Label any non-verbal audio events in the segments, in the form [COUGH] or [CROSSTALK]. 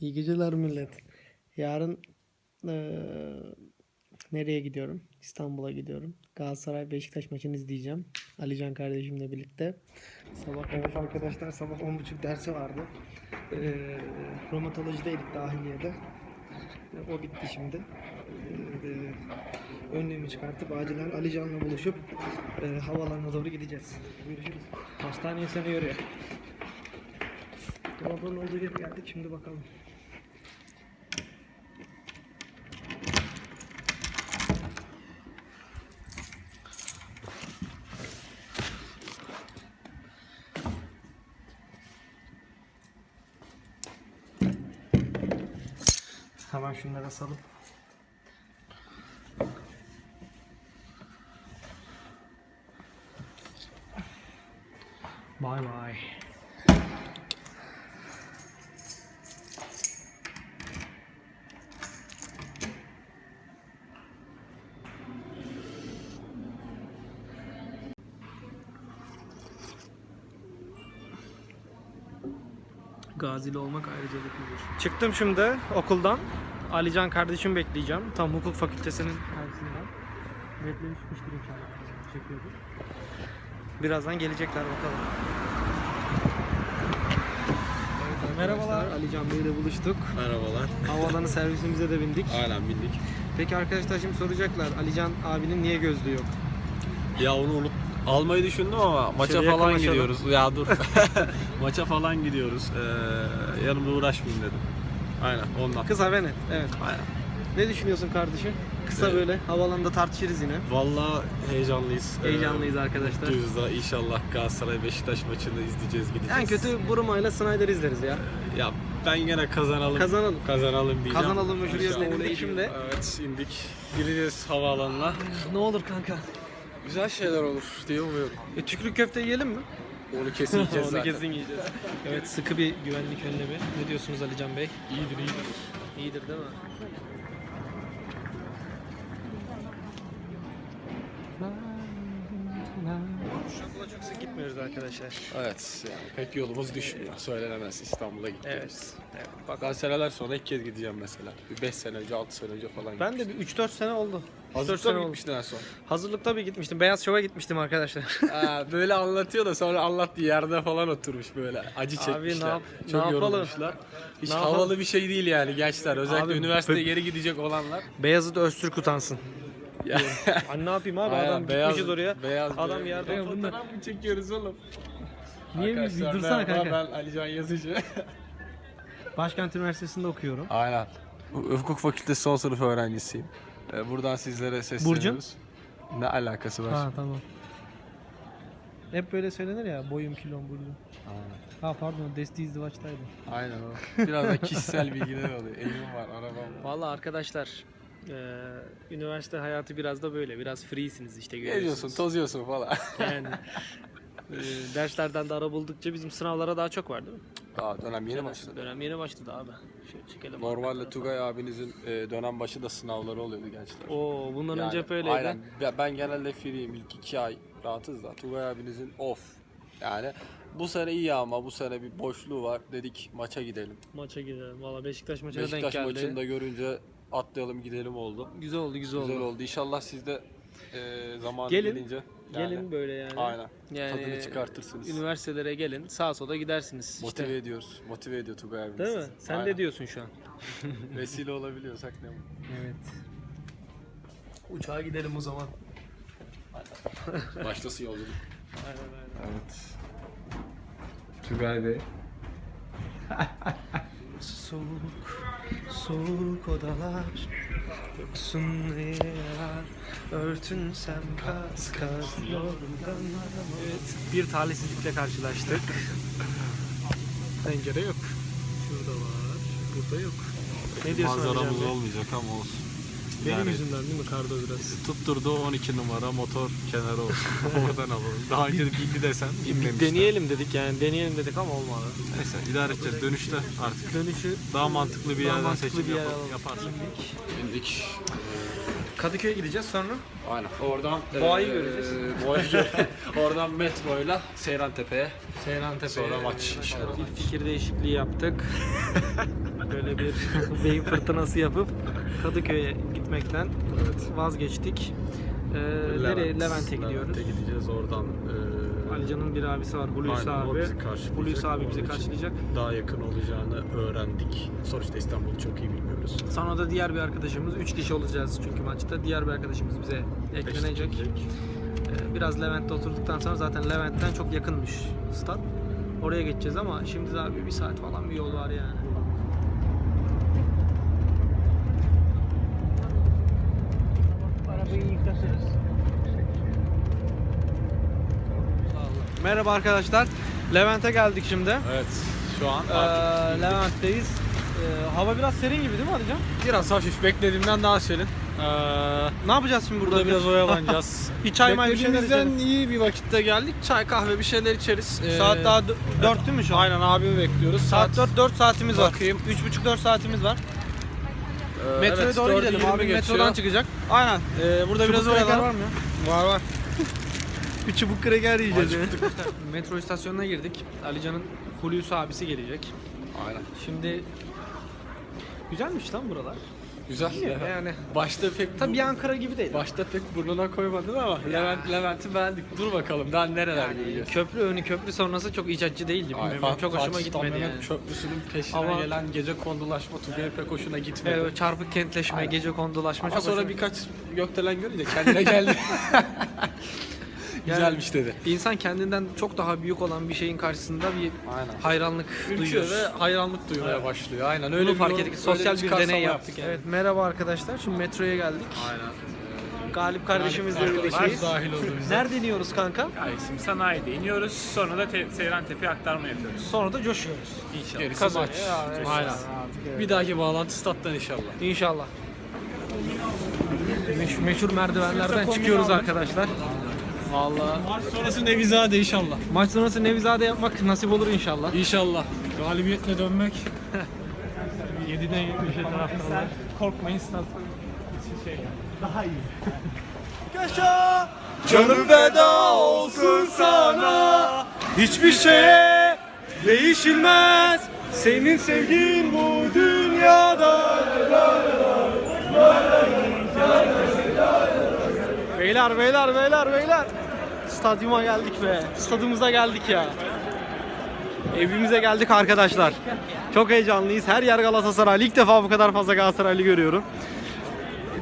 İyi geceler millet. Yarın eee, nereye gidiyorum? İstanbul'a gidiyorum. Galatasaray Beşiktaş maçını izleyeceğim. Alican kardeşimle birlikte. Sabah evet arkadaşlar sabah 10.30 dersi vardı. Eee romatolojideydik dahiliyede. E, O bitti şimdi. Eee önlüğümü çıkartıp acilen Alican'la buluşup eee havalarına doğru gideceğiz. Görüşürüz. Hastaneye seni görüyor. Dolabın olduğu yere geldik şimdi bakalım. Hemen şunları asalım. Gazili olmak ayrıcalıklıdır. Çıktım şimdi okuldan. Alican kardeşim bekleyeceğim. Tam hukuk fakültesinin karşısından. Beklemiş çıkmıştır inşallah. Çekiyordur. Birazdan gelecekler bakalım. Merhabalar. Alican Bey'le buluştuk. Merhabalar. Havalanı servisimize de bindik. Aynen bildik. Peki arkadaşlar şimdi soracaklar. Alican abinin niye gözlüğü yok? Ya onu unut almayı düşündüm ama maça Şöyle falan yakınlaşalım. gidiyoruz. Ya dur. [LAUGHS] maça falan gidiyoruz. Ee, yanımda uğraşmayayım dedim. Aynen ondan. Kısa net. Evet. Aynen. Ne düşünüyorsun kardeşim? Kısa Evet. böyle havalanda tartışırız yine. Vallahi heyecanlıyız. Ee, Heyecanlıyız arkadaşlar. Mutluyuz da inşallah Galatasaray Beşiktaş maçını izleyeceğiz gideceğiz. En kötü Buruma ile Snyder izleriz ya. Ya ben gene kazanalım. Kazanalım. Kazanalım diyeceğim. Kazanalım ve şuraya İnşallah. doğru şimdi. Evet indik. Gireceğiz havaalanına. Ne olur kanka. Güzel şeyler olur diye umuyorum. E, tükrük köfte yiyelim mi? Onu kesin yiyeceğiz Onu zaten. kesin yiyeceğiz. Evet sıkı bir güvenlik önlemi. Ne diyorsunuz Alican Bey? İyidir iyidir. İyidir değil mi? Şu okula gitmiyoruz arkadaşlar. Evet yani pek yolumuz düşmüyor. Söylenemez İstanbul'a gidiyoruz. Evet. evet. Bak ben seneler sonra ilk kez gideceğim mesela. Bir 5 sene önce 6 sene önce falan Ben de bir 3-4 sene oldu. 3-4 Hazırlıkta sene mı gitmiştin en son? Hazırlıkta bir gitmiştim. Beyaz Şov'a gitmiştim arkadaşlar. [LAUGHS] Aa, böyle anlatıyor da sonra anlattığı yerde falan oturmuş böyle. Acı Abi çekmişler. ne yap- Çok ne yapalım? yorulmuşlar. Hiç Ne havalı yapalım? bir şey değil yani gençler. Özellikle Abi, üniversiteye geri gidecek olanlar. Beyazıt Öztürk utansın. Ya, Hani [LAUGHS] ne yapayım abi Aynen, adam beyaz- gitmişiz oraya. Beyaz, Adam yerde Ya oturdu. Fotoğraf mı çekiyoruz oğlum? Niye bir- dursana merhaba, kanka. Ben Alican Yazıcı. [LAUGHS] Başkent Üniversitesi'nde okuyorum. Aynen. Hukuk Fakültesi son sınıf öğrencisiyim. Ee, Buradan sizlere sesleniyoruz. Ne alakası var? Ha tamam. Hep böyle söylenir ya boyum kilom burcum. Aynen. Ha pardon Desti izdivaçtaydı. Aynen o. Biraz da kişisel bilgiler oluyor. Evim var, arabam var. Valla arkadaşlar eee, üniversite hayatı biraz da böyle biraz freesiniz işte Geziyorsun, görüyorsunuz. tozuyorsun falan. [LAUGHS] Yani eee, derslerden de ara buldukça bizim sınavlara daha çok var değil mi? Daha dönem yeni başladı. Dönem yeni başladı abi. Şöyle çekelim. Normalde Tugay abinizin e, dönem başı da sınavları oluyordu gençler. Oo bundan önce hep öyleydi. Aynen. Ben- Ben genelde free'yim. İlk iki ay rahatız da. Tugay abinizin off. Yani bu sene iyi ama bu sene bir boşluğu var. Dedik maça gidelim. Maça gidelim. Valla Beşiktaş maçına denk Beşiktaş geldi. maçını da görünce atlayalım gidelim oldu. Güzel oldu güzel, Güzel oldu. oldu. İnşallah siz de e, zamanı Gelin. gelince Gelin böyle yani. Aynen. Yani Tadını çıkartırsınız. Üniversitelere gelin. Sağa sola gidersiniz. Motive işte. ediyoruz. Motive ediyor Tugay abimiz. Değil mi? Sen Aynen. de diyorsun şu an. [LAUGHS] Vesile olabiliyorsak ne mutlu. Evet. Uçağa gidelim o zaman. Başlasın yolculuk. Aynen aynen. Evet. Tugay Bey. Soğuk, soğuk odalar Yoksun yarar Örtünsem kas kas Evet, bir talihsizlikle karşılaştık. [LAUGHS] Pencere yok. Şurada var, burada yok. Ne diyorsun Manzaramız olmayacak ama olsun. Benim Yani- yüzümden değil mi kardo biraz? Tutturdu 12 numara motor kenarı olsun. [LAUGHS] Oradan alalım. Daha önce de bildi desen inmemişler. deneyelim dedik yani deneyelim dedik ama olmadı. Neyse idare edeceğiz. Dönüşte artık Dönüşü daha mantıklı bir daha yerden mantıklı seçim bir yer yap- alalım. yaparsak. İndik. İndik. Kadıköy'e gideceğiz sonra. Aynen. Oradan Boğayı eee, göreceğiz. Boğayı [LAUGHS] [LAUGHS] Oradan metroyla Seyran Tepe'ye. Seyran sonra maç inşallah. Bir fikir değişikliği yaptık. [LAUGHS] Böyle bir [LAUGHS] beyin fırtınası yapıp Kadıköy'e gitmekten vazgeçtik. Ee, nereye? Levent'e gidiyoruz. gideceğiz oradan. E, Alican'ın bir abisi var Hulusi Aynen, o abi. bizi karşılayacak. Hulusi abi Onun bizi için karşılayacak. daha yakın olacağını öğrendik. Sonuçta İstanbul'u çok iyi bilmiyoruz. Sonra da diğer bir arkadaşımız, 3 kişi olacağız çünkü maçta. Diğer bir arkadaşımız bize eklenecek. Ee, Biraz Levent'te oturduktan sonra zaten Levent'ten çok yakınmış stat. Oraya geçeceğiz ama şimdi daha bir, bir saat falan bir yol var yani. Arabayı yıkatırız. Merhaba arkadaşlar. Levent'e geldik şimdi. Evet. Şu an Ee, Levent'teyiz. Ee, hava biraz serin gibi değil mi Alican? biraz hafif beklediğimden daha serin. Ee, Ne yapacağız şimdi burada? burada biraz oyalanacağız. [LAUGHS] Bir çay may bir şeyler Beklediğimizden içelim. iyi bir vakitte geldik. Çay kahve bir şeyler içeriz. Ee, Saat daha 4 değil mi şu an? Aynen abimi bekliyoruz. Saat 4 4 saatimiz var. Bakayım. 3,5-4 saatimiz var. Ee, Metroya evet, doğru 4'ü gidelim. 20 Abi geçiyor. metrodan çıkacak. Aynen. Ee, burada biraz Çubuk kraker oyalan. var mı ya? Var var. [LAUGHS] Bir çubuk kreker yiyeceğiz. [LAUGHS] Metro istasyonuna girdik. Alican'ın Hulusi abisi gelecek. Aynen. Şimdi güzelmiş lan buralar. Güzel. Yani Başta pek tabii Ankara gibi değil. Başta pek burnuna koymadın ama Levent Levent'i beğendik. Dur bakalım daha nereler göreceğiz. Köprü önü köprü sonrası çok iç açıcı değil gibi. Ay, Fatih- çok hoşuma Fatih gitmedi Sultan yani. Mehmet Köprüsü'nün peşine Ama- gelen gece kondulaşma Tugay'a pek hoşuna gitmedi. Evet, çarpık kentleşme, Aynen. gece kondulaşma Ama çok sonra hoşuma- birkaç gökdelen görünce kendine geldi. [LAUGHS] Güzelmiş dedi. İnsan kendinden çok daha büyük olan bir şeyin karşısında bir Aynen. hayranlık Ülküyor duyuyor. ve hayranlık duymaya başlıyor. Aynen öyle Bunu bir fark ettik. öyle Sosyal bir çıkarsama deney yaptık. yani. Evet merhaba arkadaşlar. Şimdi metroya geldik. Aynen. Galip kardeşimizle birlikteyiz. Dahil oldu bize. [LAUGHS] Nerede iniyoruz kanka? Ya şimdi sanayide iniyoruz. Sonra da te- Seyran Tepe aktarma yapıyoruz. Sonra da coşuyoruz. İnşallah. Gerisi maç. Ya, Aynen. Bir dahaki bağlantı stat'tan inşallah. İnşallah. Meş- meşhur merdivenlerden çıkıyoruz arkadaşlar. Vallahi Maç sonrası Nevizade inşallah. maç sonrası Nevizade yapmak nasip olur inşallah. İnşallah. Galibiyetle dönmek. [LAUGHS] 7'den 70'e taraftarlar. Korkmayın stat. Şey, daha iyi. [LAUGHS] Canım feda olsun sana Hiçbir şeye değişilmez Senin sevgin bu dünyada Beyler beyler beyler beyler. Stadyuma geldik be. Stadımıza geldik ya. Evimize geldik arkadaşlar. Çok heyecanlıyız. Her yer Galatasaray. İlk defa bu kadar fazla Galatasaraylı görüyorum.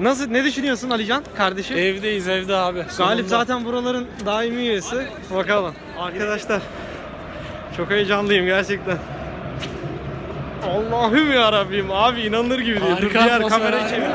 Nasıl ne düşünüyorsun Alican kardeşim? Evdeyiz evde abi Galip zaten buraların daimi üyesi. Bakalım. Arkadaşlar çok heyecanlıyım gerçekten. Allah'ım ya Rabbim abi inanılır gibi değil. Dur diğer kamerayı çevir.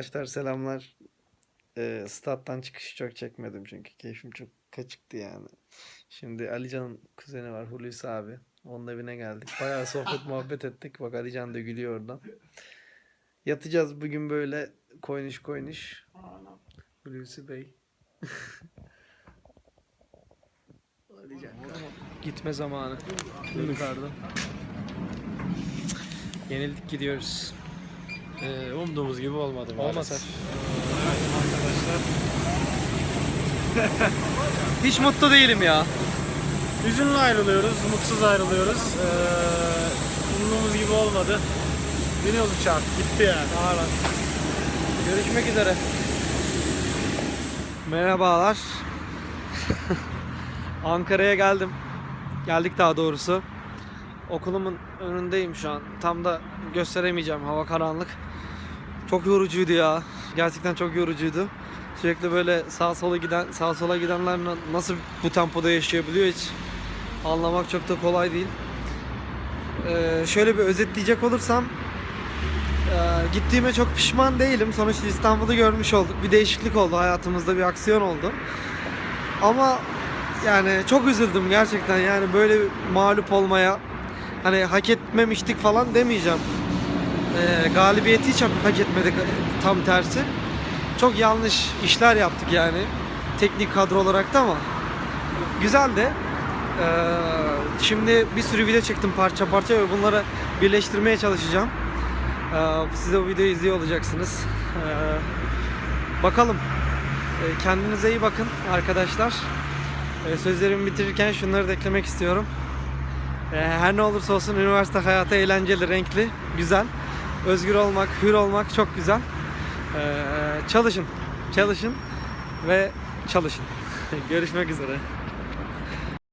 Arkadaşlar selamlar. Ee, stat'tan çıkışı çok çekmedim çünkü keyfim çok kaçıktı yani. Şimdi Alican'ın kuzeni var Hulusi abi. Onun evine geldik. Bayağı sohbet [LAUGHS] muhabbet ettik. Bak Alican da gülüyor oradan. Yatacağız bugün böyle koynuş koynuş. Hulusi Bey. [LAUGHS] Alican Gitme zamanı. Yukarıda. Yenildik gidiyoruz. Ee, umduğumuz gibi olmadı maalesef. [LAUGHS] Hiç mutlu değilim ya. Hüzünlü ayrılıyoruz, mutsuz ayrılıyoruz. Ee, umduğumuz gibi olmadı. Biniyoruz uçak, gitti yani. Aynen. Görüşmek üzere. Merhabalar. [LAUGHS] Ankara'ya geldim. Geldik daha doğrusu. Okulumun önündeyim şu an. Tam da gösteremeyeceğim. Hava karanlık. Çok yorucuydu ya. Gerçekten çok yorucuydu. Sürekli böyle sağa sola giden sağa sola gidenler na- nasıl bu tempoda yaşayabiliyor hiç anlamak çok da kolay değil. Ee, şöyle bir özetleyecek olursam ee, gittiğime çok pişman değilim. Sonuçta İstanbul'u görmüş olduk. Bir değişiklik oldu hayatımızda, bir aksiyon oldu. Ama yani çok üzüldüm gerçekten. Yani böyle mağlup olmaya hani hak etmemiştik falan demeyeceğim. Ee, galibiyeti hiç hak etmedik tam tersi. Çok yanlış işler yaptık yani. Teknik kadro olarak da ama güzel de. Ee, şimdi bir sürü video çektim parça parça ve bunları birleştirmeye çalışacağım. Ee, Siz de bu videoyu izliyor olacaksınız. Ee, Bakalım. Ee, Kendinize iyi bakın arkadaşlar. Ee, Sözlerimi bitirirken şunları da eklemek istiyorum. Her ne olursa olsun üniversite hayatı eğlenceli, renkli, güzel. Özgür olmak, hür olmak çok güzel. Ee, Çalışın, çalışın ve çalışın. [LAUGHS] Görüşmek üzere.